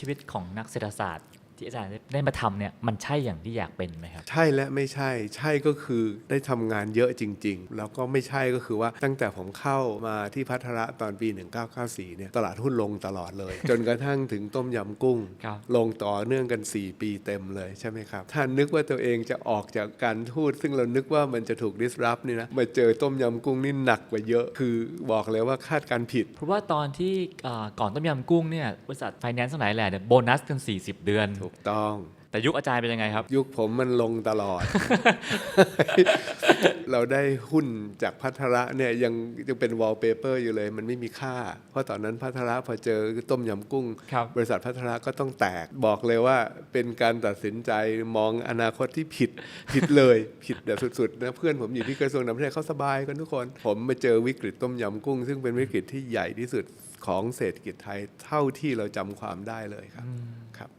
ชีวิตของนักเศรษฐศาสตร์ ที่อาจารย์ได้มาทำเนี่ยมันใช่อย่างที่อยากเป็นไหมครับ ใช่และไม่ใช่ใช่ก็คือได้ทำงานเยอะจริง ๆ แล้วก็ไม่ใช่ก็คือว่าตั้งแต่ผมเข้ามาที่พัทระตอนปี 1994เนี่ยตลาดหุ้นลงตลอดเลย จนกระทั่งถึงต้มยำกุ้งครับลงต่อเนื่องกัน 4 ปีเต็มเลยใช่ไหมครับถ้านึกว่าตัวเองจะออกจากการทูตซึ่งเรานึกว่ามันจะถูก disrupt นี่นะมาเจอต้มยำกุ้งนี่หนักกว่าเยอะ คือบอกเลยว่าคาดการณ์ผิด เพราะว่าตอนที่เอ่อก่อนต้มยำกุ้งเนี่ยบริษัทไฟแนนซ์ทั้งหลายแหละเนี่ยโบนัสกัน40 เดือนถูกต้อง แต่ยุคอาจารย์เป็นยังไงครับ ยุคผมมันลงตลอด เราได้หุ้นจากพัทระเนี่ยยังยังเป็นวอลเปเปอร์อยู่เลย มันไม่มีค่า เพราะตอนนั้นพัทระพอเจอต้มยำกุ้ง ครับ บริษัทพัทระก็ต้องแตกบอกเลยว่าเป็นการตัดสินใจมองอนาคตที่ผิด ผิดเลย ผิดแบบสุดๆนะเพื่อนผมอยู่ที่กระทรวงต่างประเทศเขาสบายกันทุกคน ผมมาเจอวิกฤตต้มยำกุ้ง ซึ่งเป็นวิกฤตที่ใหญ่ที่สุดของเศรษฐกิจไทยเท่าที่เราจำความได้เลยครับครับ